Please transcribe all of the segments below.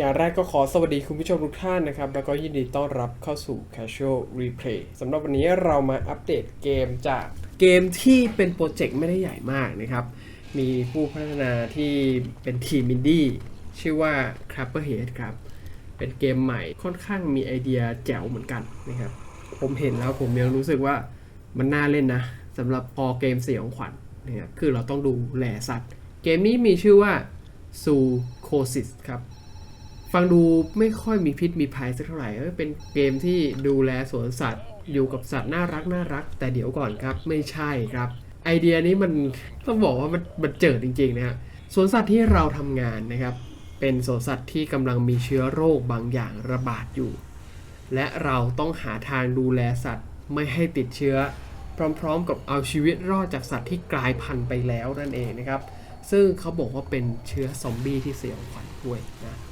อย่างแรกก็ขอสวัสดีคุณผู้ชมทุกท่านนะครับ แล้วก็ยินดีต้อนรับเข้าสู่ Casual Replay สำหรับวันนี้เรามาอัปเดตเกมจากเกมที่เป็นโปรเจกต์ไม่ได้ใหญ่มากนะครับ มีผู้พัฒนาที่เป็นทีมอินดี้ชื่อว่า Clapperhead ครับ เป็นเกมใหม่ค่อนข้างมีไอเดียแจ๋วเหมือนกันนะครับ ผมเห็นแล้วผมยังรู้สึกว่ามันน่าเล่นนะสำหรับพอเกมเสียงขวัญนะครับคือเราต้องดูแลสัตว์ เกมนี้มีชื่อว่าซูโคซิสครับ ฟังดูไม่ค่อยมีพิษมีภัยสักเท่าไหร่เป็นเกมที่ดูแลสวนสัตว์ อยู่กับสัตว์น่ารักน่ารัก แต่เดี๋ยวก่อนครับไม่ใช่ครับ ไอเดียนี้มันต้องบอกว่ามันมันเจิดจริงๆนะฮะสวนสัตว์ที่เราทำงานนะครับ เป็นสวนสัตว์ที่กำลังมีเชื้อโรคบางอย่างระบาดอยู่ และเราต้องหาทางดูแลสัตว์ไม่ให้ติดเชื้อ พร้อมๆ กับเอาชีวิตรอดจากสัตว์ที่กลายพันธุ์ไปแล้วนั่นเองนะครับ ซึ่งเขาบอกว่าเป็นเชื้อซอมบี้ที่สยงขวัญด้วยนะ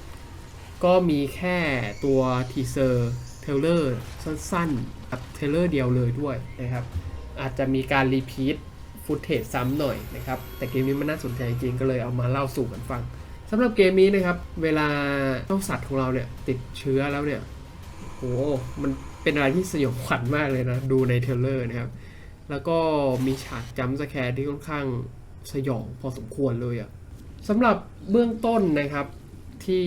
ก็มีแค่ตัวทีเซอร์เทเลอร์สั้นๆกับเทเลอร์เดียวเลยด้วยนะครับ อาจจะมีการรีพีทฟุตเทจซ้ำหน่อยนะครับ แต่เกมนี้มันน่าสนใจจริงก็เลยเอามาเล่าสู่กันฟังสำหรับเกมนี้นะครับ เวลาเจ้าสัตว์ของเราเนี่ยติดเชื้อแล้วเนี่ยโหมันเป็นอะไรที่สยองขวัญมากเลยนะ ดูในเทเลอร์นะครับ แล้วก็มีฉากจัมสแคร์ที่ค่อนข้างสยองพอสมควรเลยอะสำหรับเบื้องต้นนะครับ ที่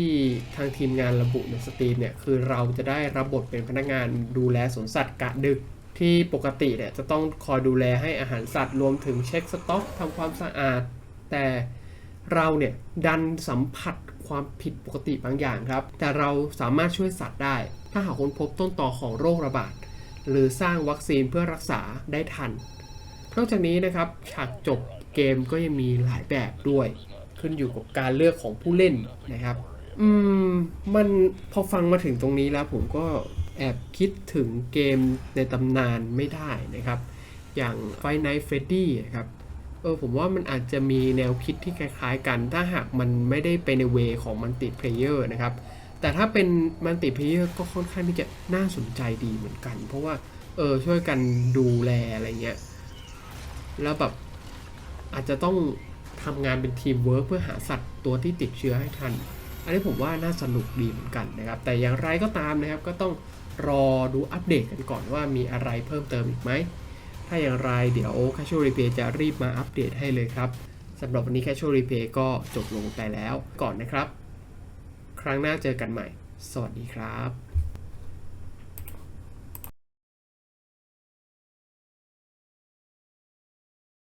ทางทีมงานระบุในสตรีมเนี่ยคือเราจะได้รับบทเป็นพนักงานดูแลสวนสัตว์กะดึก ที่ปกติเนี่ยจะต้องคอยดูแลให้อาหารสัตว์รวมถึงเช็คสต็อกทำความสะอาด แต่เราเนี่ยดันสัมผัสความผิดปกติบางอย่างครับ แต่เราสามารถช่วยสัตว์ได้ ถ้าหากค้นพบต้นต่อของโรคระบาด หรือสร้างวัคซีนเพื่อรักษาได้ทันนอกจากนี้นะครับฉากจบเกมก็ยังมีหลายแบบด้วย ขึ้นอยู่กับการเลือกของผู้เล่นนะครับ อืม มันพอฟังมาถึงตรงนี้แล้วผมก็แอบคิดถึงเกมในตำนานไม่ได้นะครับ อย่าง f i n i g h t Freddy นะครับ เออผมว่ามันอาจจะมีแนวคิดที่คล้ายๆกัน ถ้าหากมันไม่ได้ไปในเวของมัลติเพลเยอร์นะครับ แต่ถ้าเป็นมัลติเพลเยอร์ก็ค่อนข้างที่จะน่าสนใจดีเหมือนกัน เพราะว่าเออช่วยกันดูแลอะไรเงี้ย แล้วแบบอาจจะต้อง ทำงานเป็นทีมเวิร์กเพื่อหาสัตว์ตัวที่ติดเชื้อให้ทัน อันนี้ผมว่าน่าสนุกดีเหมือนกันนะครับ แต่อย่างไรก็ตามนะครับก็ต้องรอดูอัปเดตกันก่อนว่ามีอะไรเพิ่มเติมอีกไหม ถ้าอย่างไรเดี๋ยว Casual Replay จะรีบมาอัปเดตให้เลยครับสำหรับวันนี้ Casual Replay ก็จบลงไปแล้วก่อนนะครับ ครั้งหน้าเจอกันใหม่ สวัสดีครับ